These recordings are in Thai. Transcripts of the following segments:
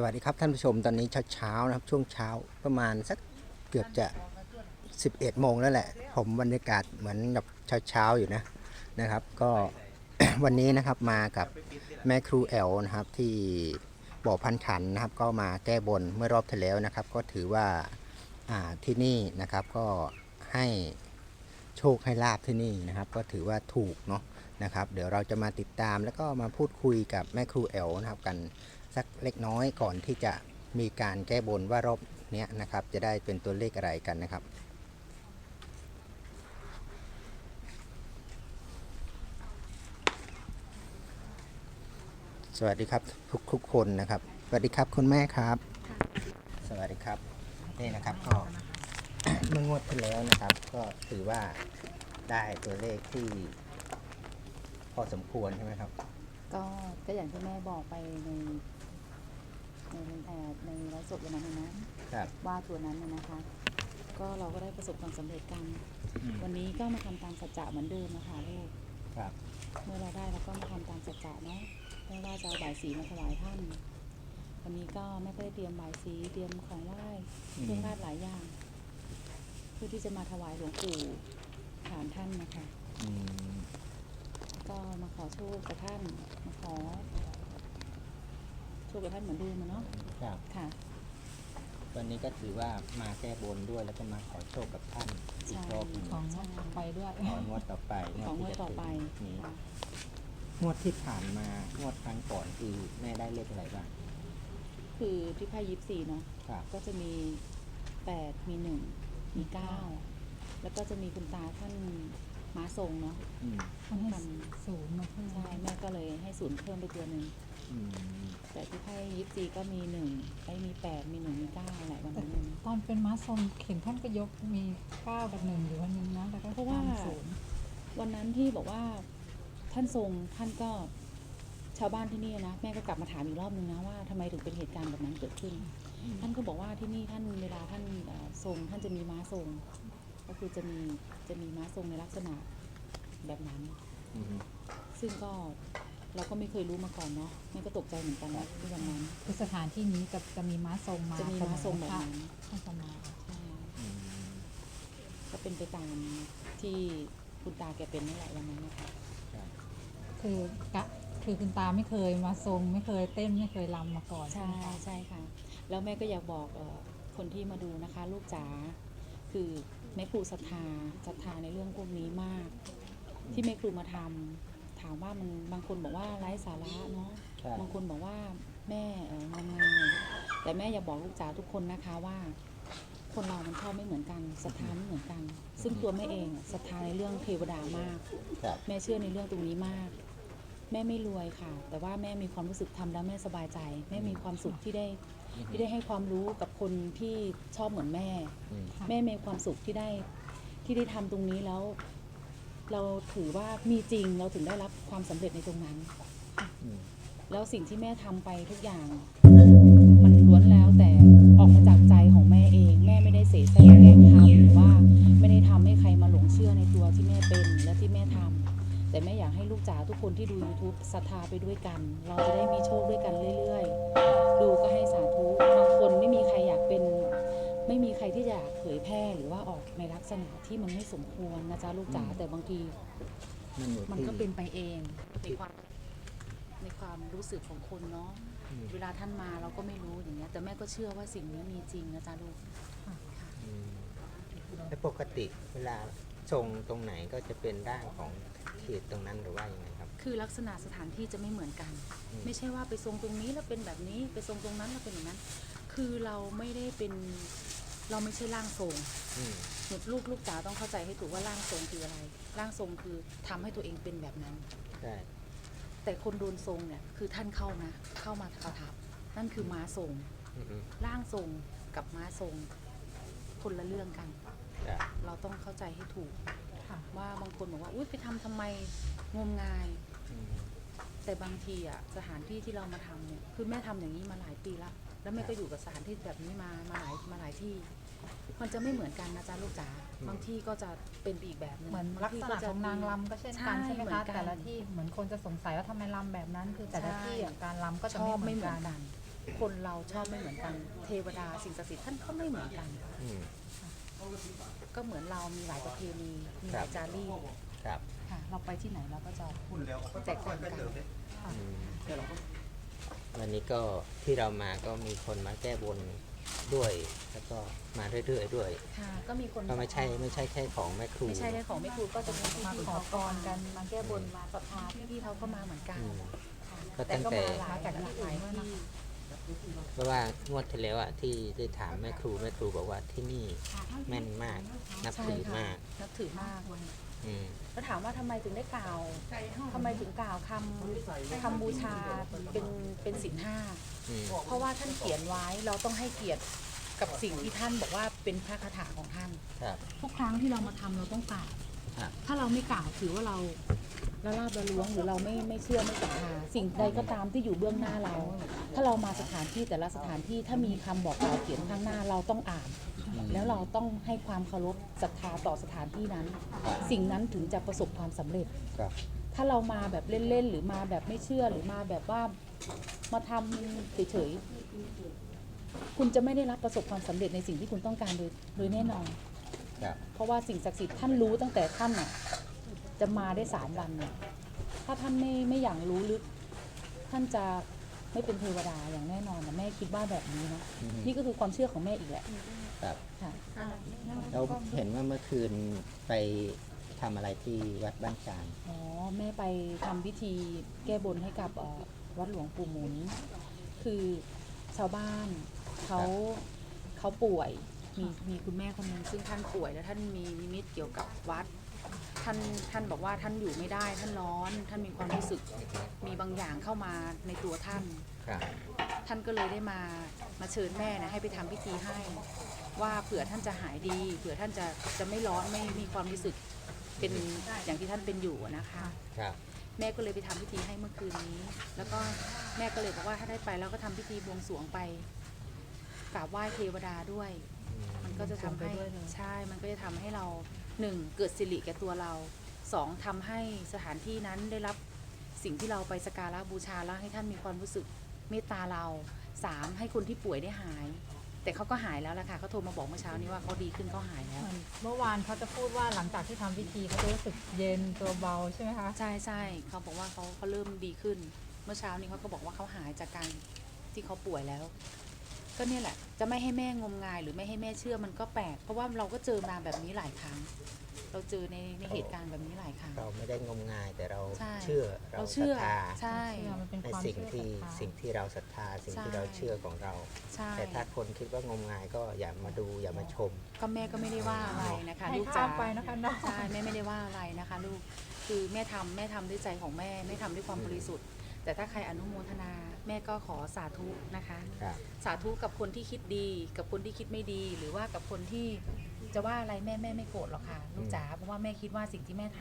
สวัสดีครับท่านผู้ชมตอนนี้เช้าๆนะครับช่วงเช้าประมาณสักเกือบจะ 11โมงแล้วแหละ ผมบรรยากาศเหมือนกับเช้าๆอยู่นะนะครับ ก็ วันนี้นะครับมากับแม่ครูแอลนะครับที่บ่อพันขันนะครับ ก็มาแก้บนเมื่อรอบที่แล้วนะครับ ก็ถือว่าอ่าที่นี่นะครับก็ให้โชคให้ลาบที่นี่นะครับ ก็ถือว่าถูกเนาะนะครับ เดี๋ยวเราจะมาติดตามแล้วก็มาพูดคุยกับแม่ครูแอลนะครับกัน สักเล็กน้อยก่อนที่จะมีการแก้บนว่ารอบเนี้ยนะครับ จะได้เป็นตัวเลขอะไรกันนะครับสวัสดีครับทุกทุกคนนะครับ สวัสดีครับคุณแม่ครับ สวัสดีครับนี่นะครับก็เมื่องวดที่แล้วนะครับ ก็ถือว่าได้ตัวเลขที่ พอสมควรใช่ไหมครับ ก็ก็อย่างที่แม่บอกไปใน ในแอดในไลฟ์สดวันนั้นนะนะครับ ว่าตัวนั้นนะนะคะ ก็เราก็ได้ประสบความสำเร็จกันวันนี้ก็มาทำตามสัจจะเหมือนเดิมนะคะลูกครับ เมื่อเราได้เราก็มาทำตามสัจจะเนาะไม่ว่าจะเอาบ่ายสีมาถวายท่าน วันนี้ก็แม่ก็ได้เตรียมบ่ายสีเตรียมของไหว้เครื่องราชหลายอย่าง เพื่อที่จะมาถวายหลวงปู่ฐานท่านนะคะ อืม ก็มาขอโชคกับท่านมาขอ โชคกับท่านเหมือนเดิมอะเนาะครับ ค่ะ วันนี้ก็ถือว่ามาแก้บนด้วยแล้วก็มาขอโชคกับท่านอีกรอบหนึ่งของงวดต่อไปด้วย ของงวดต่อไปของงวดต่อไปที่จะถึงนี้ งวดที่ผ่านมางวดครั้งก่อนคือแม่ได้เลขอะไรบ้างคือที่ไพ่ยิปซีเนาะครับ ก็จะมีแปดมีหนึ่งมีเก้าแล้วก็จะมีคุณตาท่านม้าทรงเนาะอืม มันให้ศูนย์มาเพิ่มใช่แม่ก็เลยให้ศูนย์เพิ่มไปตัวหนึ่งอืม แต่ที่ไพ่ยิปซีก็มีหนึ่งไอ้มีแปดมีหนึ่งมีเก้าอะไรวันนั้นเลยนะตอนเป็นม้าทรงเข็นท่านก็ยกมีเก้ากับหนึ่งอยู่วันนึงนะแล้วก็เพราะว่าตมศูนย์วันนั้นที่บอกว่าท่านทรงท่านก็ชาวบ้านที่นี่นะแม่ก็กลับมาถามอีกรอบนึงนะว่าทำไมถึงเป็นเหตุการณ์แบบนั้นเกิดขึ้น ท่านก็บอกว่าที่นี่ท่านเวลาท่านเอ่อทรงท่านจะมีม้าทรง ก็คือจะมีจะมีม้าทรงในลักษณะแบบนั้นอืมซึ่งก็ เราก็ไม่เคยรู้มาก่อนเนาะแม่ก็ตกใจเหมือนกันนะที่วันนั้นคือสถานที่นี้จะจะมีม้าทรงมาจะมีม้าทรงแบบนั้นท่านจะมาใช่อืมก็เป็นไปตามที่คุณตาแกเป็นนั่นแหละวันนั้นนะคะครับคือกะคือคุณตาไม่เคยมาทรงไม่เคยเต้นไม่เคยรำมาก่อนใช่ไหมคะใช่ค่ะ แล้วแม่ก็อยากบอกเออคนที่มาดูนะคะ ลูกจ๋าคือแม่ครูศรัทธาศรัทธาในเรื่องพวกนี้มาก ที่แม่ครูมาทำถามว่ามันบางคนบอกว่าไร้สาระเนาะใช่ บางคนบอกว่าแม่เอ่องมงายแต่แม่อยากบอกลูกจ๋าทุกคนนะคะว่า คนเรามันชอบไม่เหมือนกันศรัทธาไม่เหมือนกัน ซึ่งตัวแม่เองอะศรัทธาในเรื่องเทวดามาก ครับ แม่เชื่อในเรื่องตรงนี้มาก แม่ไม่รวยค่ะ แต่ว่าแม่มีความรู้สึกทำแล้วแม่สบายใจ แม่มีความสุขที่ได้ที่ได้ให้ความรู้กับคนที่ชอบเหมือนแม่ อืม ค่ะ แม่มีความสุขที่ได้ที่ได้ทำตรงนี้แล้ว เราถือว่ามีจริงเราถึงได้รับความสำเร็จในตรงนั้นอืมแล้วสิ่งที่แม่ทำไปทุกอย่าง มันล้วนแล้วแต่ออกมาจากใจของแม่เอง แม่ไม่ได้เสแสร้งแกล้งทำหรือว่าไม่ได้ทำให้ใครมาหลงเชื่อในตัวที่แม่เป็นและที่แม่ทำแต่แม่อยากให้ลูกจ๋าทุกคนที่ดู YouTube ศรัทธาไปด้วยกัน เราจะได้มีโชคด้วยกันเรื่อยๆ ดูก็ให้สาธุบางคนไม่มีใครอยากเป็น ไม่มีใครที่จะอยากเผยแพร่หรือว่าออกในลักษณะที่มันไม่สมควรนะจ๊ะลูกจ๋าแต่บางทีมันอยู่มันที่ ก็เป็นไปเองในความในความรู้สึกของคนเนาะอืม เวลาท่านมาเราก็ไม่รู้อย่างเงี้ย แต่แม่ก็เชื่อว่าสิ่งนี้มีจริงนะจ๊ะลูก อืมแล้วปกติเวลาทรงตรงไหนก็จะเป็นร่างของเขตตรงนั้นหรือว่ายังไงครับ คือลักษณะสถานที่จะไม่เหมือนกัน อืม ไม่ใช่ว่าไปทรงตรงนี้แล้วเป็นแบบนี้ไปทรงตรงนั้นแล้วเป็นอย่างนั้น คือเราไม่ได้เป็น เราไม่ใช่ร่างทรงอืมหนูลูกลูกจ๋าต้องเข้าใจให้ถูกว่าร่างทรงคืออะไร ร่างทรงคือทำให้ตัวเองเป็นแบบนั้น ใช่แต่คนโดนทรงเนี่ยคือท่านเข้านะ เข้ามาประทับนั่นคือม้าทรง อืมอืมร่างทรงกับม้าทรง คนละเรื่องกันครับเราต้องเข้าใจให้ถูก ค่ะ ว่าบางคนบอกว่าอุ้ยไปทำทำไมงมงาย อืม แต่บางทีอะสถานที่ที่เรามาทำเนี่ยคือแม่ทำอย่างนี้มาหลายปีละแล้วแม่ก็อยู่กับสถานที่แบบนี้มามาหลายมาหลายที่ มันจะไม่เหมือนกันนะจ๊ะลูกจ๋าบางที่ก็จะเป็นอีกแบบหนึงเหมือนบาลักที่ษก็ณะจะของนางรำก็เช่นกันใช่ใช่ไหมเหมือคะนกันแต่ละที่เหมือนคนจะสงสัยว่าทำไมรำแบบนั้น คือแต่ละใช่ที่อะการรำก็จะชอบไม่ไม่เหเหมืมืออนนกักันนคนเราชอบไม่เหมือนกัน เทวดาสิ่งศักดิ์สิทธิ์ท่านก็ไม่เหมือนกันอืมก็เหมือนเรามีหลายประเพณีมีหครัลาบยจารีตครับค่ะเราไปที่ไหนเราก็จะแตกต่างกันอืมวันนี้ก็ที่เรามาก็มีคนมาแก้บน ด้วยแล้วก็มาเรื่อยๆด้วยค่ะก็มีคนก็ไม่ใช่ไม่ใใช่แค่ของแม่ครูไม่ใช่ได้ของไม่ครูก็จะมีมาขอพรกันมาแก้บนมาศรัทธาพี่ๆเขาก็มาเหมือนกันอืมค่ะก็แต่ตั้งก็แต่มาหลายจากหลากหลายที่เพราะว่างวดที่แล้วอะที่ได้ถามแม่ครูแม่ครูบอกว่าที่นี่แม่นมากนับถือมาก นับถือมากอืม แล้วถามว่าทำไมถึงได้กล่าวทำไมถึงกล่าวคำคำบูชาเป็นเป็นสินห้าอืม เพราะว่าท่านเขียนไว้เราต้องให้เกียรติกับสิ่งที่ท่านบอกว่าเป็นพระคาถาของท่าน ครับ ทุกครั้งที่เรามาทำเราต้องกล่าวครับ ถ้าเราไม่กล่าวถือว่าเราละลาบละล้วงหรือเราไม่ไม่เชื่อไม่ศรัทธาสิ่งใดก็ตามที่อยู่เบื้องหน้าเรา ถ้าเรามาสถานที่แต่ละสถานที่ถ้ามีคำบอกกล่าวเขียนข้างหน้าเราต้องอ่าน แล้วเราต้องให้ความเคารพศรัทธาต่อสถานที่นั้น สิ่งนั้นถึงจะประสบความสำเร็จ ครับ ถ้าเรามาแบบเล่นๆ หรือมาแบบไม่เชื่อหรือมาแบบว่า มาทำเฉยๆคุณจะไม่ได้รับประสบความสำเร็จในสิ่งที่คุณต้องการโดยโดยแน่นอน ครับ เพราะว่าสิ่งศักดิ์สิทธิ์ท่านรู้ตั้งแต่ท่านน่ะจะมาได้สามวันเนี่ยถ้าท่านไม่ไม่อย่างรู้ลึก ท่านจะไม่เป็นเทวดาอย่างแน่นอนนะแม่คิดว่าแบบนี้นะอืมนี่ก็คือความเชื่อของแม่อีกแหละครับค่ะเราเห็นว่าเมื่อคืนไปทำอะไรที่วัดบ้านจาน อ๋อ แม่ไปทำพิธีแก้บนให้กับเอ่อ วัดหลวงปู่หมุน คือชาวบ้านเขาเขาป่วย มีมีคุณแม่คนหนึ่งซึ่งท่านป่วยแล้วท่านมีนิมิตเกี่ยวกับวัด ท่านท่านบอกว่าท่านอยู่ไม่ได้ท่านร้อน ท่านมีความรู้สึกมีบางอย่างเข้ามาในตัวท่าน ครับท่านก็เลยได้มามาเชิญแม่นะให้ไปทำพิธีให้ ว่าเผื่อท่านจะหายดีเผื่อท่านจะจะไม่ร้อนไม่มีความรู้สึกเป็นอย่างที่ท่านเป็นอยู่อะนะคะ ครับ แม่ก็เลยไปทำพิธีให้เมื่อคืนนี้ แล้วก็แม่ก็เลยบอกว่าถ้าได้ไปแล้วก็ทำพิธีบวงสรวงไปกราบไหว้เทวดาด้วยอืมมันก็จะทำให้บวงสรวงไปด้วยเลยใช่ มันก็จะทำให้เราหนึ่งเกิดสิริแก่ตัวเราสองทำให้สถานที่นั้นได้รับสิ่งที่เราไปสกการะบูชาแล้วให้ท่านมีความรู้สึกเมตตาเราสามให้คนที่ป่วยได้หาย แต่เขาก็หายแล้วล่ะค่ะเขาโทรมาบอกเมื่อเช้านี้ว่าเขาดีขึ้นเขาหายแล้วเหมือนเมื่อวานเขาจะพูดว่าหลังจากที่ทำพิธีเขาจะรู้สึกเย็นตัวเบาใช่ไหมคะ ใช่ใช่เขาบอกว่าเขาเขาเริ่มดีขึ้น เมื่อเช้านี้เขาก็บอกว่าเขาหายจากการที่เขาป่วยแล้ว ก็เนี่ยแหละ จะไม่ให้แม่งมงาย หรือไม่ให้แม่เชื่อมันก็แปลก เพราะว่าเราก็เจอมาแบบนี้หลายครั้ง เราเจอในในเหตุการณ์แบบนี้หลายครั้ง เราไม่ได้งมงายแต่เราใช่ เชื่อเราศรัเชื่ทอธาใช่ เชื่อมันเป็นในความสิ่งเชื่อที่ศรัทธา สิ่งที่เราศรัทธาสิ่งที่ใช่เราเชื่อของเรา ใช่แต่ถ้าคนคิดว่างมงายก็อย่ามาดูอย่ามาชม ก็แม่ก็ไม่ได้ว่าอะไรนะคะให้ลูกข้าจ๋า มไปนะคะน้องใช่แม่ไม่ได้ว่าอะไรนะคะ ลูกคือแม่ทำแม่ทำด้วยใจของแม่แม่ทำด้วยความบริสุทธิ์ แต่ถ้าใครอนุโมทนาแม่ก็ขอสาธุนะคะ ครับ สาธุกับคนที่คิดดี กับคนที่คิดไม่ดี หรือว่ากับคนที่จะว่าอะไรแม่แม่ไม่โกรธหรอกค่ะลูกจ๋าเพราะว่าแม่คิดว่าสิ่งที่แม่ท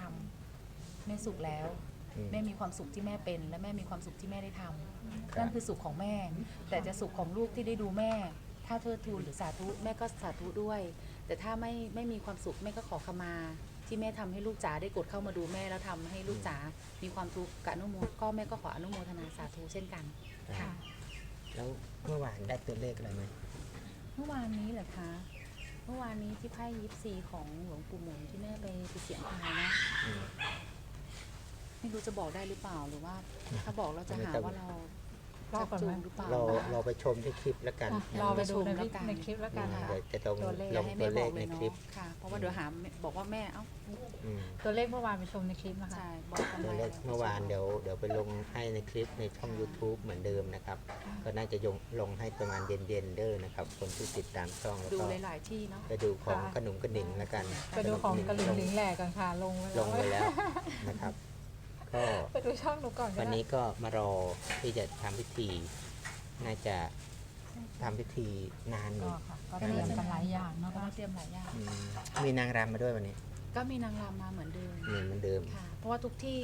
ำแม่สุขแล้ว อืม แม่มีความสุขที่แม่เป็น และแม่มีความสุขที่แม่ได้ทำครับนั่นคือสุขของแม่ แต่จะสุขของลูกที่ได้ดูแม่ ถ้าเทิดทูนหรือสาธุแม่ก็สาธุด้วย แต่ถ้าไม่ไม่มีความสุขแม่ก็ขอขมา ที่แม่ทำให้ลูกจ๋าได้กดเข้ามาดูแม่แล้วทำให้ลูกจ๋ามีความทุกข์กับอนุโมทก็แม่ก็ขออนุโมทนาสาธุเช่นกันครับแล้วเมื่อวานได้ตัวเลขอะไรไหมเมื่อวานนี้เหรอคะเมื่อวานนี้ที่ไพ่ยิปซีของหลวงปู่หมุนที่แม่ไปไปเสียงทายนะอืมไม่รู้จะบอกได้หรือเปล่าหรือว่า ถ้าบอกเราจะหาว่าเรา รอก่อนไหมชักจูงหรือเปล่าเราเราไปชมที่คลิปแล้วกันรอไปดูในชมแล้วกันในคลิปแล้วอืกันมค่ะ เดี๋ยวจะต้องตัวเลข ลงให้ตัแม่วเลบอขกเลในยเนาะคลิปค่ะ เพราะว่าเดี๋ยวหาบอกว่าแม่เอ้าอืมตัวเลขเมื่อวานไปชมในคลิปนะคะ ใช่บอกกันตัวไว้เลขเมื่อวานเดี๋ยวเดี๋ยวไปลงให้ในคลิปในช่อง YouTube เหมือนเดิมนะครับ ก็น่าจะยงลงให้ประมาณเย็นๆเด้อนะครับ คนที่ติดตามช่องแล้วดูก็หลายๆที่เนาะ ไปดูของค่ะ ขนมกระดิ่งแล้วกันไปดูของกระหลิงลหลิงแหลกกันค่ะ ลงลงไปแล้วนะครับ ก็ไปดูช่องหนูก่อนก็วันได้นี้ก็มารอที่จะทำพิธี น่าจะทำพิธีนานอก็ยู่ค่ะก็เตรียมกันหลายอย่างเนาะก็เตรียมหลายอย่าง อืมมีนางรำมาด้วยวันนี้ก็มีนางรำมาเหมือนเดิมเหมือนเหมือนเดิม ค่ะ เพราะว่าทุกที่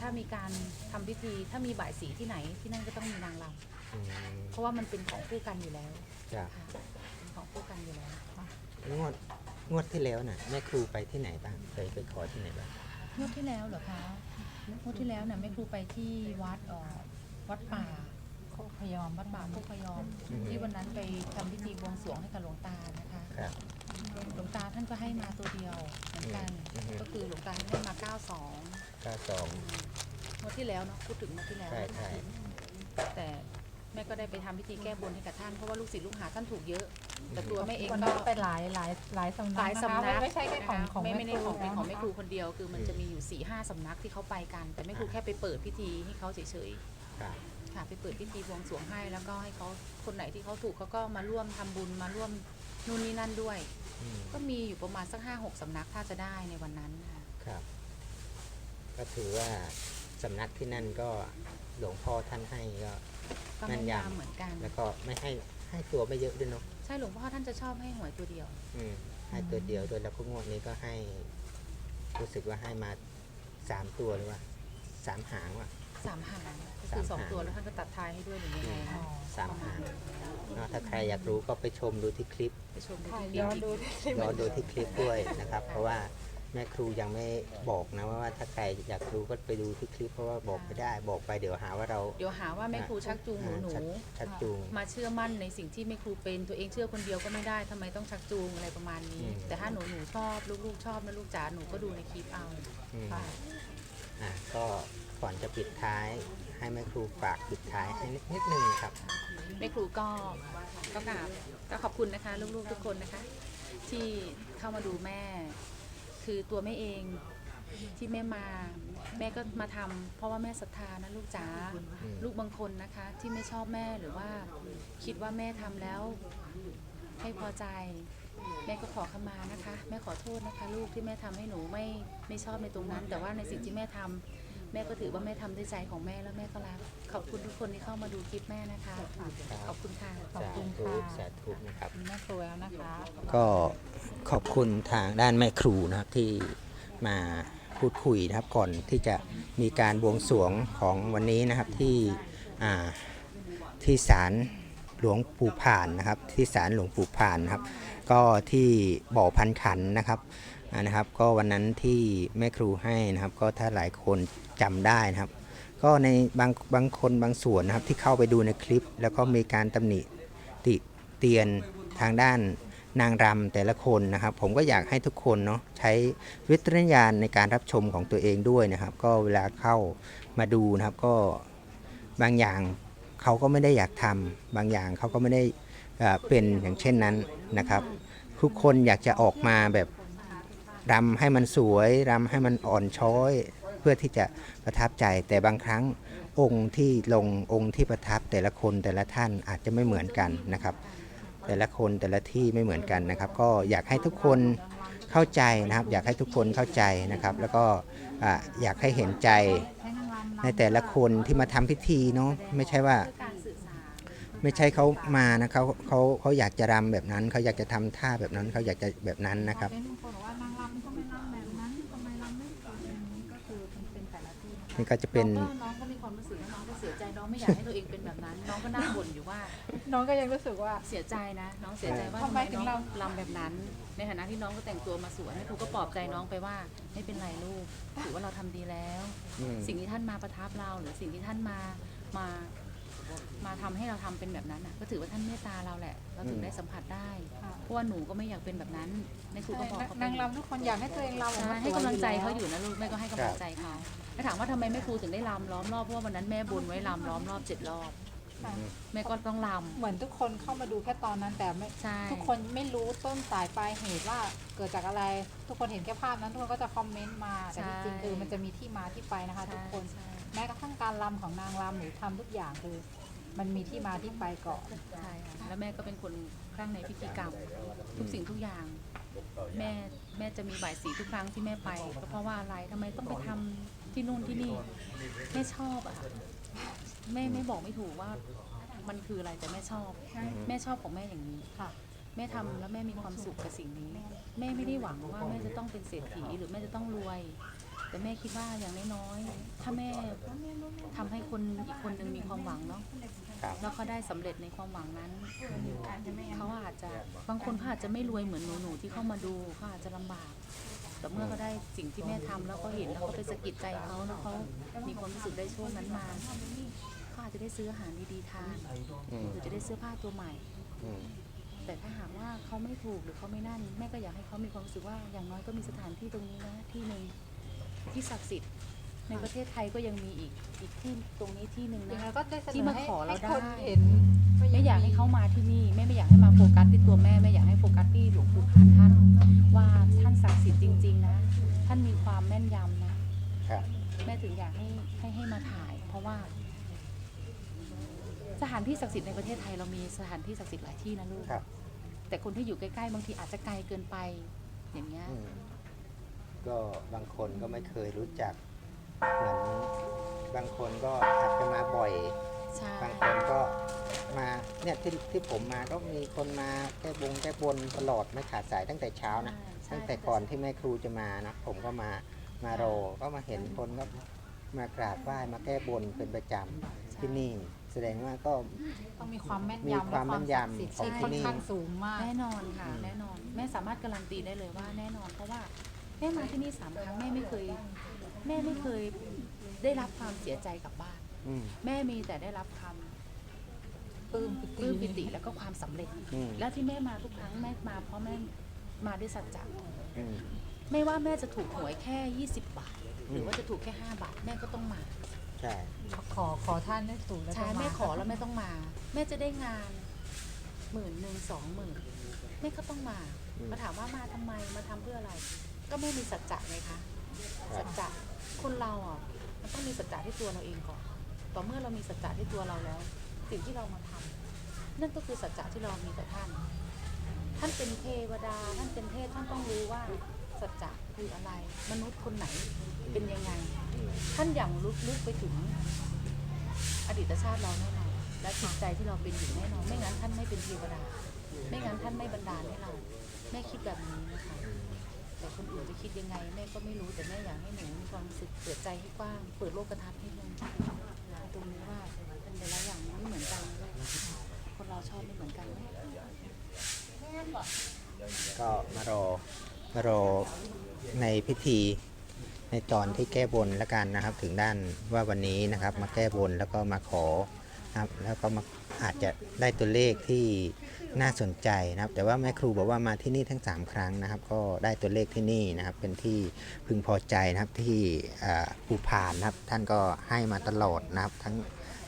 ถ้ามีการทำพิธีถ้ามีบ่ายสีที่ไหนที่นั่นก็ต้องมีนางรอืมำเพราะว่ามันเป็นของคู่กันอยู่แล้วจ้ะค่ะเป็นของคู่กันอยู่แล้วงวดงวดที่แล้วน่ะแม่ครูไปที่ไหนบ้างเคยไปขอที่ไหนบ้าง งวดที่แล้วเหรอคะงวดที่แล้วน่ะแม่ครูไปที่วัดเอ่อวัดป่าคกพยอมวัดป่าพุกพยอม อืม ที่วันนั้นไปทำพิธีบวงสรวงให้กับหลวงตานะคะ ครับ หลวงตาท่านก็ให้มาตัวเดียวเหมือนกัน อืมอืมก็คือหลวงตาให้มา 92เก้าสองงวดที่แล้วเนาะพูดถึงงวดที่แล้วใช่ใช่ แต่แม่ก็ได้ไปทำพิธีแก้บนให้กับท่านเพราะว่าลูกศิษย์ลูกหาท่านถูกเยอะ แต่ตัวแม่เองวันก็นั้นไปหลายหลายหลายสำนักหลายสำนักะคะไม่ใช่แค่ของนะคะของไม่ไม่ได้ของเป็นของแม่แม่คครูรูคนเดียวคือมันจะมีอยู่4ี่ห้าสำนักที่เขาไปกัน แต่แม่ครูแค่ไปเปิดพิธีให้เขาเฉยครับๆค่ะ ไปเปิดพิธีบวงสรวงให้แล้วก็ให้เขาคนไหนที่เขาถูกเขาก็มาร่วมทำบุญมาร่วมนู่นนี่นั่นด้วย อืมก็มีอยู่ประมาณสักห้าหกสำนักถ้าจะได้ในวันนั้นค่ะ ครับ ก็ถือว่าสำนักที่นั่นก็หลวงพ่อท่านให้ก็ ก็แม่แม่นนยำยำเหมือนกัน แล้วก็ไม่ให้ให้ตัวไม่เยอะด้วยเนาะใช่หลวงพ่อท่านจะชอบให้หวยตัวเดียว อืมให้ตัวเดียวด้วยแล้วก็งวดนี้ก็ให้ รู้สึกว่าให้มาสามตัวหรือว่าสามหางว่ะ สามหางก็คือสองสามหาง ตัวแล้วท่านก็ตัดท้ายให้ด้วยหรือยังไงอ๋อ สามหางเนาะถ้าใครอยากรู้ก็ไปชมดูที่คลิป ไปชมดูค่ะที่ย้อนคลิปดูที่ย้อนดูที่คลิปด้วยนะครับ เพราะว่า แม่ครูยังไม่บอกนะว่าว่าถ้าใครอยากรู้ก็ไปดูที่คลิปเพราะว่าบอกไม่ได้บอกไปเดี๋ยวหาว่าเรา เดี๋ยวหาว่าแม่ครูชักจูงหนูหนูชักชักจูง มาเชื่อมั่นในสิ่งที่แม่ครูเป็นตัวเองเชื่อคนเดียวก็ไม่ได้ทำไมต้องชักจูงอะไรประมาณนี้ อืม แต่ถ้าหนูหนูชอบลูกๆชอบนะลูกจ๋าหนูก็ดูในคลิปเอาอืมค่ะอะก็ก่อนจะปิดท้าย ให้แม่ครูฝากปิดท้ายให้นิดนิดนึงนะครับ แม่ครูก็ก็กราบก็ขอบคุณนะคะ ลูกๆทุกคนนะคะ ที่เข้ามาดูแม่ คือตัวแม่เองที่แม่มาแม่ก็มาทำเพราะว่าแม่ศรัทธานะลูกจ๋าอืมลูกบางคนนะคะ ที่ไม่ชอบแม่หรือว่าคิดว่าแม่ทำแล้วให้พอใจ แม่ก็ขอขมานะคะ แม่ขอโทษนะคะ ลูกที่แม่ทำให้หนูไม่ไม่ชอบในตรงนั้น แต่ว่าในสิ่งที่แม่ทำ แม่ก็ถือว่าแม่ทำด้วยใจของแม่แล้วแม่ก็รักขอบคุณทุกคนที่เข้ามาดูคลิปแม่นะคะ ขอบคุณค่ะขอบคุณสาธุค่ะสาธุนะครับมีแม่ครูแล้วนะคะ ก็ขอบคุณทางด้านแม่ครูนะครับที่มาพูดคุยนะครับก่อนที่จะมีการบวงสรวงของวันนี้นะครับที่อ่าที่ศาลหลวงปู่ผ่านนะครับ ที่ศาลหลวงปู่ผ่านนะครับ ก็ที่บ่อพันขันนะครับอ่า นะครับ ก็วันนั้นที่แม่ครูให้นะครับ ก็ถ้าหลายคนจำได้นะครับ ก็ในบางบางคนบางส่วนนะครับ ที่เข้าไปดูในคลิป แล้วก็มีการตำหนิติเตียนทางด้านนางรำแต่ละคนนะครับ ผมก็อยากให้ทุกคนเนาะใช้วิจารณญาณในการรับชมของตัวเองด้วยนะครับ ก็เวลาเข้ามาดูนะครับ ก็บางอย่างเขาก็ไม่ได้อยากทำบางอย่างเขาก็ไม่ได้เป็นอย่างเช่นนั้นนะครับ ทุกคนอยากจะออกมาแบบ รำให้มันสวยรำให้มันอ่อนช้อย เพื่อที่จะประทับใจ แต่บางครั้งองค์ที่ลงองค์ที่ประทับแต่ละคนแต่ละท่านอาจจะไม่เหมือนกันนะครับ แต่ละคนแต่ละที่ไม่เหมือนกันนะครับ ก็อยากให้ทุกคนเข้าใจนะครับ อยากให้ทุกคนเข้าใจนะครับ แล้วก็อ่าอยากให้เห็นใจในแต่ละคนที่มาทำพิธีเนาะไม่ใช่ว่า ไม่ใช่เขามานะเขาเขาเขาอยากจะรำแบบนั้นเขาอยากจะทำท่าแบบนั้นเขาอยากจะแบบนั้นนะครับเป็นบางคนบอกว่านาง นะคะนี่ก็จะเป็น น้องก็น้องก็มีความรู้สึกว่าน้องก็เสียใจน้องไม่อยากให้ตัวเองเป็นแบบนั้น น้องก็นั่งบ่นอยู่ว่าน้องก็ยังรู้สึกว่า เสียใจนะ น้องเสียใจว่าทำไมถึงน้องเราลำแบบนั้น ในฐานะที่น้องก็แต่งตัวมาสวยแม่ครูก็ปลอบใจน้องไปว่าไม่เป็นไรลูกถือว่าเราทำดีแล้ว อืม สิ่งที่ท่านมาประทับเราหรือสิ่งที่ท่านมามา มาทำให้เราทำเป็นแบบนั้นน่ะก็ถือว่าท่านเมตตาเราแหละ เราถึงได้สัมผัสได้ค่ะเพราะว่าหนูก็ไม่อยากเป็นแบบนั้นแม่ครูก็บอกเขาไปนางรำทุกคนอยากให้ตัวเองรำออกใช่มาสวยให้กำลังใจเขาแล้วอยู่นะลูกแม่ก็ให้กำลังใจเขาแล้วถามว่าทำไมแม่ครูถึงได้ลำล้อมรอบเพราะว่าวันนั้นแม่บนไว้ลำล้อมรอบเจ็ดรอบค่ะแม่ก็ต้องลเหมือนทุกคนเข้ามาดูแค่ตอนนั้นแต่ไม่ำใช่ทุกคนไม่รู้ต้นสายปลายเหตุว่าเกิดจากอะไร ทุกคนเห็นแค่ภาพนั้นทุกคนก็จะคอมเมนต์มาแต่ที่จริงคือมันจะมีที่มาที่ไปนะคะ ทุกคนใช่แม้กระทั่งการรำของนางรำหรือทำทุกอย่างคือ มันมีที่มาที่ไปก่อน ใช่ค่ะแล้วแม่ก็เป็นคนคลั่งในพิธีกรรม ทุกสิ่งทุกอย่าง แม่แม่จะมีบ่ายสีทุกครั้งที่แม่ไปก็เพราะว่าอะไรทำไมต้องไปทำที่นู่นที่นี่แม่ชอบอะค่ะแม่ไม่บอกไม่ถูกว่ามันคืออะไรแต่แม่ชอบ แม่ชอบของแม่อย่างนี้ค่ะ แม่ทำแล้วแม่มีความสุขกับสิ่งนี้ แม่ไม่ได้หวังว่าแม่จะต้องเป็นเศรษฐีหรือแม่จะต้องรวย แต่แม่คิดว่าอย่างน้อยๆ ถ้าแม่ทำให้คนอีกคนนึงมีความหวังเนาะ ครับ แล้วเขาได้สำเร็จในความหวังนั้น เขาอาจจะบางคนเขาอาจจะไม่รวยเหมือนหนูๆที่เข้ามาดูเขาอาจจะลำบาก แต่เมื่อเขาได้สิ่งที่แม่ทำแล้วเขาเห็นแล้วเขาไปสะกิดใจเขาแล้วเขามีความรู้สึกได้ช่วงนั้นมาเขเขาอาจจะได้ซื้ออาหารดีๆทานอืมหรือจะได้เสื้อผ้าตัวใหม่ อืมแต่ถ้าหากว่าเขาไม่ถูกหรือเขาไม่นั่น แม่ก็อยากให้เขามีความรู้สึกว่าอย่างน้อยก็มีสถานที่ตรงนี้นะที่หนึ่ง ที่ศักดิ์สิทธิ์ในประเทศไทยก็ยังมีอีกอีกที่ตรงนี้ที่หนึ่งอย่างนะไรก็ได้เสนที่อมาให้ขอเราให้คนได้ เห็นว่งไม่อยากให้เขามาที่นี่แม่ไม่อยากให้มาโฟกัสที่ตัวแม่แม่อยากให้โฟกัสที่หลวงปู่ผานท่าน ว่าท่านศักดิ์สิทธิ์จริง ๆ นะ ท่านมีความแม่นยำนะ ครับ แม่ถึงอยากให้ให้ให้มาถ่าย เพราะว่า สถานที่ศักดิ์สิทธิ์ในประเทศไทยเรามีสถานที่ศักดิ์สิทธิ์หลายที่นะลูกครับ แต่คนที่อยู่ใกล้ๆบางทีอาจจะไกลเกินไปอย่างเงี้ย อืม ก็บางคนก็ไม่เคยรู้จัก เหมือนบางคนก็อาจจะมาบ่อย ใช่บางคนก็มาเนี่ยที่ที่ผมมาก็มีคนมาแก้บงแก้บนตลอดไม่ขาดสายตั้งแต่เช้านะ ใช่ตั้งแต่ก่อนที่แม่ครูจะมานะผมก็มามารอก็มาเห็นคนก็มากราบไหว้มาแก้บนเป็นประจำที่นี่ แสดงว่าก็ ต้องมีความแม่นมียำความแม่นยำและของศักดิ์ที่สิทธิ์ที่นี่ค่อนข้างสูงมาก แน่นอนค่ะอืมแน่นอน แม่สามารถการันตีได้เลยว่าแน่นอนเพราะว่า แม่มาที่นี่สามครั้งแม่ไม่เคย แม่ไม่เคยได้รับความเสียใจกลับบ้าน อืม แม่มีแต่ได้รับความปลื้มปลื้มปิติแล้วก็ความสำเร็จ อืม แล้วที่แม่มาทุกครั้งแม่มาเพราะแม่มาด้วยสัจจะอืม ไม่ว่าแม่จะถูกหวยแค่ 20 บาท หรือว่าจะถูกแค่ 5 บาท แม่ก็ต้องมาใช่ ขอขอท่านได้สูงแล้วใช่จะาแม่ขอแล้วแม่ต้องมา แม่จะได้งานหมื่นหนึ่งสองหมื่นแม่ก็ต้องมาอืม มาถามว่ามาทำไมมาทำเพื่ออะไร ก็แม่มีสัจจะไงคะสัจจะคนเราอะมันต้องมีสัจจะที่ตัวเราเองก่อน ต่อเมื่อเรามีสัจจะที่ตัวเราแล้ว สิ่งที่เรามาทำนั่นก็คือสัจจะที่เรามีต่อท่าน ท่านเป็นเทวดา ท่านเป็นเทพท่านต้องรู้ว่าสัจจะคืออะไร มนุษย์คนไหนเป็นยังไงอืมท่านอย่างลึกลึกไปถึงอดีตชาติเราแน่นอนและจิตใจที่เราเป็นอยู่แน่นอน ไม่งั้นท่านไม่เป็นเทวดา ไม่งั้นท่านไม่บันดาลให้เราแม่คิดแบบนี้นะคะ แต่คนอื่นจะคิดยังไงแม่ก็ไม่รู้แต่แม่อยากให้หนูมีความรู้สึกเปิดใจให้กว้าง เปิดโลกทัศน์ให้เลยตรงนี้ว่าแต่ละอย่างมันไม่เหมือนกันคนเราชอบไม่เหมือนกันนะก็มารอมารอในพิธีในตอนที่แก้บนแล้วกันนะครับ ถึงด้านว่าวันนี้นะครับ มาแก้บนแล้วก็มาขอนะครับแล้วก็มาอาจจะได้ตัวเลขที่ น่าสนใจนะครับ แต่ว่าแม่ครูบอกว่ามาที่นี่ทั้ง 3 ครั้งนะครับ ก็ได้ตัวเลขที่นี่นะครับ เป็นที่พึงพอใจนะครับที่อ่าภูพานนะครับ ท่านก็ให้มาตลอดนะครับทั้ง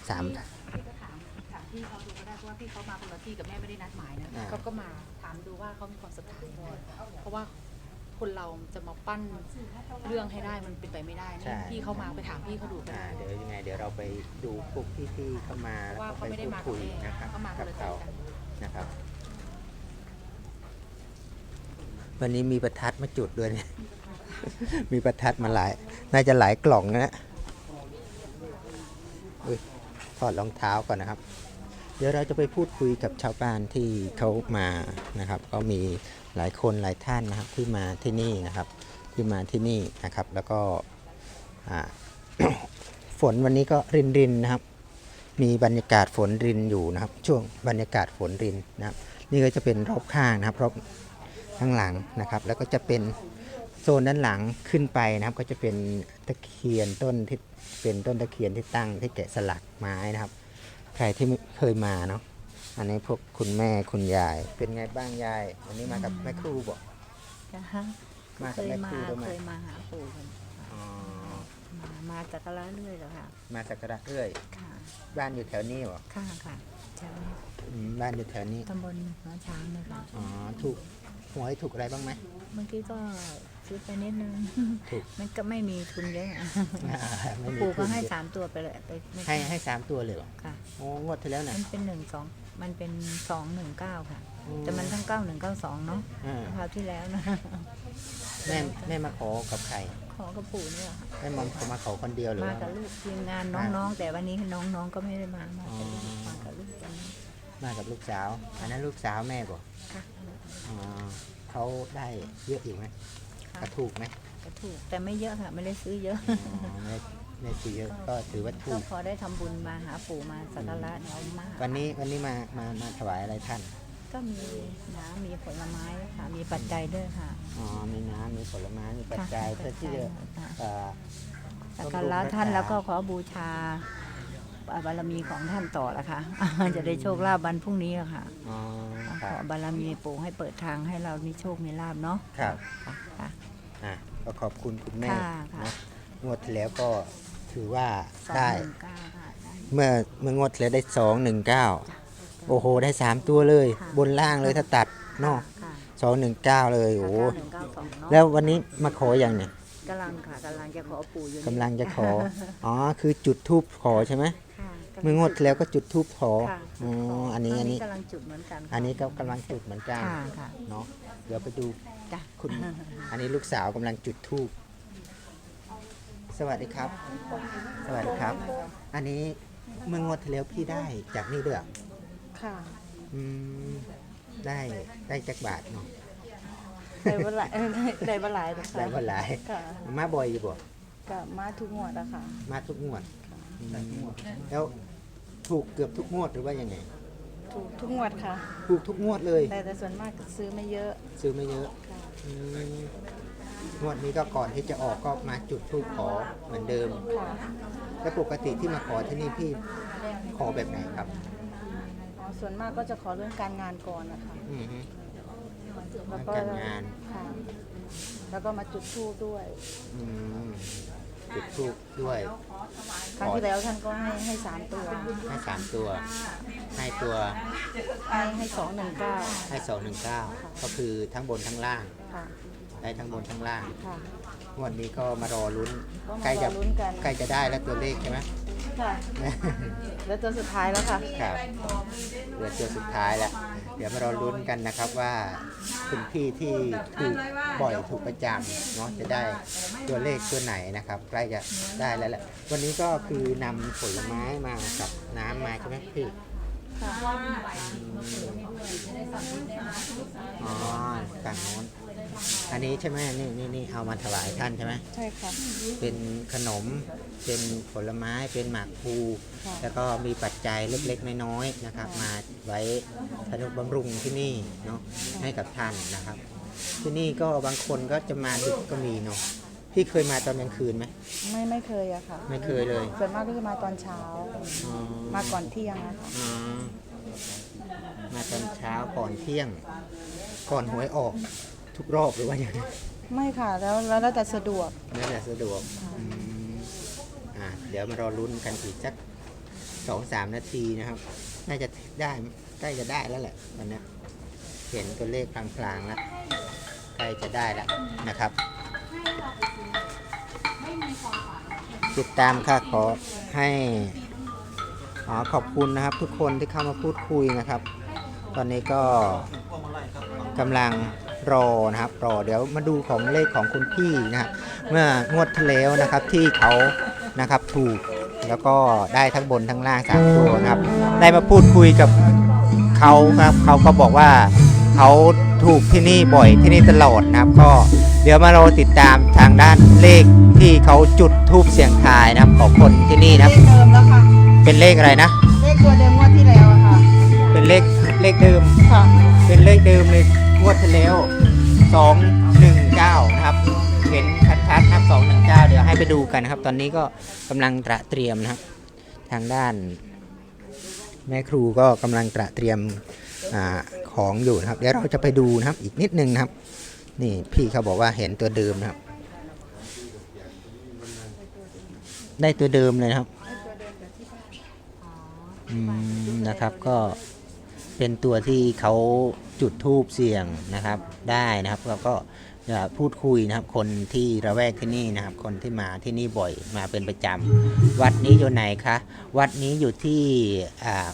สามพี่ก็ถามถามพี่เขาดูก็ได้เพราะว่าพี่เขามาคนละที่กับแม่ไม่ได้นัดหมายนะอ่าเขาก็มาถามดูว่าเขามีความศรัทธายังไงเพราะว่าคนเราจะมาปั้นเรื่องให้ได้มันเป็นไปไม่ได้นะพี่เขามาไปถามพี่เขาดูก็อ่าได้เดี๋ยวยังไงเดี๋ยวเราไปดูพวกที่ที่เข้ามาแล้วว่าก็เขาไปไม่ได้พูดมากับคุยแม่นะครับเขามาคกันบละที่เขากั นนะครับ วันนี้มีประทัดมาจุดด้วยเนี่ย มีประทัดมาหลาย น่าจะหลายกล่องนะอุ้ยถอดรองเท้าก่อนนะครับ เดี๋ยวเราจะไปพูดคุยกับชาวบ้านที่เขามานะครับ ก็มีหลายคนหลายท่านนะครับที่มาที่นี่นะครับ ที่มาที่นี่นะครับ แล้วก็อ่าฝนวันนี้ก็รินรินๆนะครับ มีบรรยากาศฝนรินอยู่นะครับ ช่วงบรรยากาศฝนรินนะครับ นี่ก็จะเป็นรอบข้างนะครับรอบข้างหลังนะครับ แล้วก็จะเป็นโซนด้านหลังขึ้นไปนะครับ ก็จะเป็นตะเคียนต้นที่เป็นต้นตะเคียนที่ตั้งที่แกะสลักไม้นะครับ ใครที่ไม่เคยมาเนาะอันนี้พวกคุณแม่คุณยาย เป็นไงบ้างยายวันนี้มากับแม่ครูบอกจ้ะมาเคกับยแม่มาครูด้วยไหมเคยมาหาปู่กันอ๋อ มามาจากกะละเรื่อยแล้วค่ะ มาสักการะเรื่อย ค่ะ บ้านอยู่แถวนี้เหรอค่ะค่ะใช่ไหมอืมบ้านอยู่แถวนี้ตำบลหัวช้างนะคะ อ๋อถูกหวยถูกอะไรบ้างไหม เมื่อกี้ก็ซื้อไปนิดนึง ถูก มันก็ไม่มีทุนเยอะอะไม่มีปู่ก็ทุนให้เยอะสามตัวไปเลยไปไม่ให้ให้สามตัวเลยเหรอค่ะ โอ้งวดที่แล้วน่ะมันเป็นหนึ่งสอง มันเป็นสองหนึ่งเก้าค่ะอืแต่มันทั้งเก้าหนึ่งเก้าสองเนาะอ่าคราวที่แล้วนะ แม่แม่มาขอกับใครข อกับปู่นี่แหละค่ะแม่มอมเขามาขอคนเดียวหรือมาว่า กับลูกทีมงานน้องๆ แต่วันนี้น้องๆก็ไม่ได้มามาอ๋อกับลูกมากับลูกวันนี้มากับลูกสาว อันนั้นลูกสาวแม่บอกค่ะอ๋อเขาได้เยอะอีกไหมค่ะก็ถูกไหมก็ถูกแต่ไม่เยอะค่ะ ไม่ได้ซื้อเยอะ อ๋อไม่ไม่ซื้อเยอะก็ถือว่าถูก็ก พอได้ทำบุญมาหาปู่มาสักการะเนี่ยเอามากวันนี้วันนี้มามามาถวายอะไรท่าน ก็มีน้ำมีผลไม้ค่ะ มีปัจจัยด้วยค่ะ อ๋อ มีน้ำมีผลไม้มีปัจจัยค่ะเพื่อที่จะค่ะ เอ่อสักการะท่านแล้วก็ขอบูชาบารมีของท่านต่อละค่ะ จะได้โชคลาภวันพรุ่งนี้อะค่ะ อ๋อขครัอบ บารมีปู่ให้เปิดทางให้เรามีโชค มีลาภเนาะครับ ค่ะค่ะ อะก็ขอบคุณคุณแม่ค่ะค่ะ นะงวดที่แล้วก็ถือว่าสองได้ หนึ่งเก้าค่ะได้เมื่อเมื่องวดที่แล้วได้สองหนึ่งเก้า โอ้โห ได้สามตัวเลย ค่ะ บนล่างเลยถ้าตัดเนาะค่ะสองหนึ่งเก้าเลย โอ้โหหนึ่งเก้าสองเนาะแล้ววันนี้มาขออย่างเนี่ยกำลังค่ะกำลังจะขอปู่อยู่นี่กำลังจะขอ อ๋อ คือจุดทูบขอใช่ไหมค่ะกำลัเมื่องวดที่แล้วก็จุดทูบขอ ค่ะอ๋อ อันนี้ อันนี้ กำลังจุดเหมือนกันอันนี้ก็กำลังจุดเหมือนกัน ค่ะค่ะ เนาะ เดี๋ยวไปดูจ้ะ คุณ อันนี้ลูกสาวกำลังจุดทูบสวัสดีครับ สวัสดีครับ อันนี้เมื่องวดที่แล้วพี่ได้จากนี่ด้วยเหรอ ค่ะอืมได้ได้จากบาทเนาะได้บ่หลายเอ้ยได้ได้บ่หลายหรอกได้ค่ะบ่หลายค่ะมาบ่อยอยู่บ่ก็มาทุกงวดอะค่ะ มาทุกงวดอืมแล้วถูกเกือบทุกงวดหรือว่ายังไง ถูกทุกงวดค่ะ ถูกทุกงวดเลย แต่แต่ส่วนมากก็ซื้อไม่เยอะ ซื้อไม่เยอะค่ะอืมงวดนี้ก็ก่อนที่จะออกก็มาจุดทูปขอเหมือนเดิมค่ะแล้วปกติที่มาขอที่นี่พี่ขอแบบไหนครับอ๋อ ส่วนมากก็จะขอเรื่องการงานก่อนนะคะอือฮึแล้วก็การงาน ค่ะแล้วก็มาจุดธูปด้วย อืมจุดทูปด้วย ครั้งที่แล้วท่านก็ให้ให้สามตัว ให้สามตัว ให้ตัวให้ให้สองหนึ่งเก้าให้สองหนึ่งเก้าก็คือทั้งบนทั้งล่าง ค่ะได้ทั้งบนทั้งล่างค่ะ งวดนี้ก็มารอลุ้นก็มารอใกล้จะลุ้นกัน ใกล้จะได้แล้วตัวเลขใช่ไหม ค่ะแล้วตัวสุดท้ายแล้วค่ะ ครับเหลือตัวสุดท้ายแล้ว เดี๋ยวมารอลุ้นกันนะครับว่าคุณพี่ที่ถูกบ่อยถูกประจำเนาะจะได้ตัวเลขตัวไหนนะครับ ใกล้จะได้แล้วแหละวันนี้ก็คือนำผลไม้มากับน้ำมาใช่ไหมพี่ค่ะอ๋อฝั่งโน้นอันนี้ใช่ไหมนี่นี่นี่เอามาถวายท่านใช่ไหมใช่ค่ะ เป็นขนม เป็นผลไม้เป็นหมากพลูค่ะแล้วก็มีปัจจัยเล็กๆน้อยๆนะครับ มาไว้ธนุบำรุงที่นี่เนาะให้กับท่านนะครับ ที่นี่ก็บางคนก็จะมาดึกก็มีเนาะพี่เคยมาตอนกลางคืนไหมไม่ไม่เคยอะค่ะ ไม่เคยเลย ส่วนมากก็จะมาตอนเช้าอ๋อมาก่อนเที่ยงอะค่ะอ๋อมาตอนเช้าก่อนเที่ยง ก่อนหวยออกทุกรอบหรือว่าอย่างไรไม่ค่ะ แล้วแล้วแล้วแต่สะดวกนั่นแหละสะดวก อ่าเดี๋ยวมารอลุ้นกันอีกสักสองสามนาทีนะครับ น่าจะได้ใกล้จะได้แล้วแหละวันนี้เห็นตัวเลขพลางๆแล้วใกล้จะได้แล้วนะครับติดตามค่ะขอให้ขอขอบคุณนะครับ ทุกคนที่เข้ามาพูดคุยนะครับ ตอนนี้ก็กำลังรอนะครับรอเดี๋ยวมาดูของเลขของคุณพี่นะฮะเมื่องวดที่แล้วนะครับที่เขา นะครับถูกแล้วก็ได้ทั้งบนทั้งล่างสามตัวนะครับ ได้มาพูดคุยกับเขาครับเขาก็บอกว่าเขาถูกที่นี่บ่อยที่นี่ตลอดนะครับ ก็เดี๋ยวมารอติดตามทางด้านเลขที่เขาจุดทูบเสียงทายนะครับของคนที่นี่นะครับเดิมแล้วค่ะ เป็นเลขอะไรนะ เลขตัวเดิมงวดที่แล้วอะค่ะ เป็นเลขเลขเดิม ค่ะ เป็นเลขเดิมเลยงวดที่แล้ว219นะครับ เห็นชัดๆนะครับ219เจ้าเดี๋ยวให้ไปดูกันนะครับ ตอนนี้ก็กำลังตระเตรียมนะครับ ทางด้าน แม่ครูก็กำลังตระเตรียมอของอยู่นะครับเดี๋ยวเราจะไปดูนะครับอีกนิดนึงนะครับ นี่พี่เขาบอกว่าเห็นตัวเดิมนะครับ ได้ตัวเดิมเลยนะครับอืมนะครับก็เป็นตัวที่เขาจุดทูบเสี่ยงนะครับได้นะครับแล้วก็ จะพูดคุยนะครับ คนที่ระแวกที่นี่นะครับ คนที่มาที่นี่บ่อยมาเป็นประจำวัดนี้อยู่ไหนคะวัดนี้อยู่ที่อ่า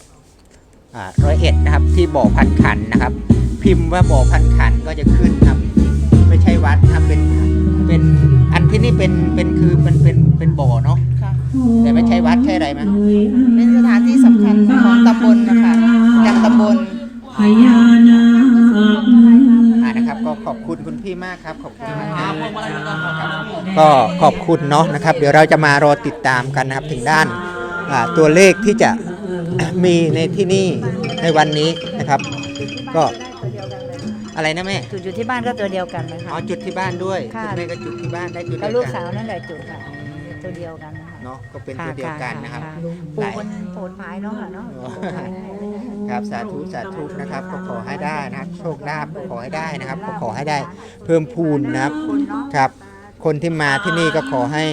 อ่าร้อยเอ็ดนะครับ ที่บ่อพันขันนะครับ พิมพ์ว่าบ่อพันขันก็จะขึ้นครับ ไม่ใช่วัดนะครับเป็นเป็นอันที่นี่เป็นเป็นคือเป็นเป็นเป็นบ่อเนาะค่ะแต่ไม่ใช่วัดใช่อะไรไหมเป็นสถานที่สำคัญของตำบลนะคะ มากครับขอบคุณมากครับก็ขอบคุณเนาะนะครับ เดี๋ยวเราจะมารอติดตามกันนะครับถึงด้านอ่าตัวเลขที่จะ มีในที่นี่ในวันนี้นะครับ ก็อะไรนะแม่จุดอยู่ที่บ้านก็ตัวเดียวกันนะคะอ๋อจุดที่บ้านด้วยค่ะคุณแม่ก็จุดที่บ้านได้จุดก็เดียวลูกกันสาวนั่นแหละจุดค่ะอตัวเดียวกันนะคะ เนาะก็เป็นตัวเดียวกันนะครับ ปูมันโปรดหมายเนาะค่ะเนาะโอ้โปรดหมายให้ครับสาธุสาธุนะครับก็ขอให้ได้นะครับ โชคลาภก็ขอให้ได้นะครับก็ขอให้ได้เพิ่มพูนนะครับคุณเนาะครับ คนที่มาที่นี่ก็ขอให้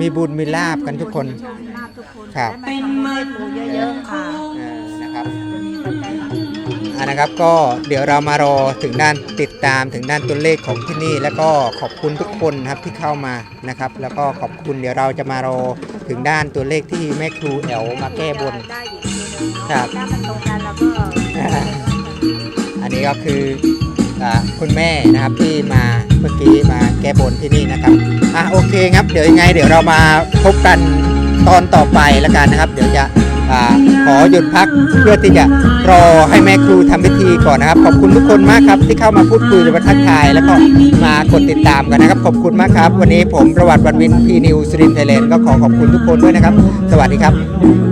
มีบุญมีลาบกันทุกคน โชคลาภทุกคนครับ ได้มาทำบุญให้ปูเยอะๆค่ะ เออนะครับจะ นะครับ ก็เดี๋ยวเรามารอถึงด้านติดตามถึงด้านตัวเลขของที่นี่ แล้วก็ขอบคุณทุกคนครับที่เข้ามานะครับ แล้วก็ขอบคุณเดี๋ยวเราจะมารอถึงด้านตัวเลขที่แม่ครูแอลมาแก้บน ได้อีกทีหนึงเนาะครับถ้ามันตรงกันเราก็อันนี้ก็คืออาคุณแม่นะครับที่มาเมื่อกี้มาแก้บนที่นี่นะครับอะโอเคครับ เดี๋ยวยังไง เดี๋ยวเรามาพบกันตอนต่อไปแล้วกันนะครับ เดี๋ยวจะ ขอหยุดพักเพื่อที่จะรอให้แม่ครูทำพิธีก่อนนะครับ ขอบคุณทุกคนมากครับที่เข้ามาพูดคุยและมาทักทาย แล้วก็มากดติดตามกันนะครับ ขอบคุณมากครับ วันนี้ผมประวัติวันวินพีนิวสรินไทยแลนด์ก็ขอขอบคุณทุกคนด้วยนะครับ สวัสดีครับ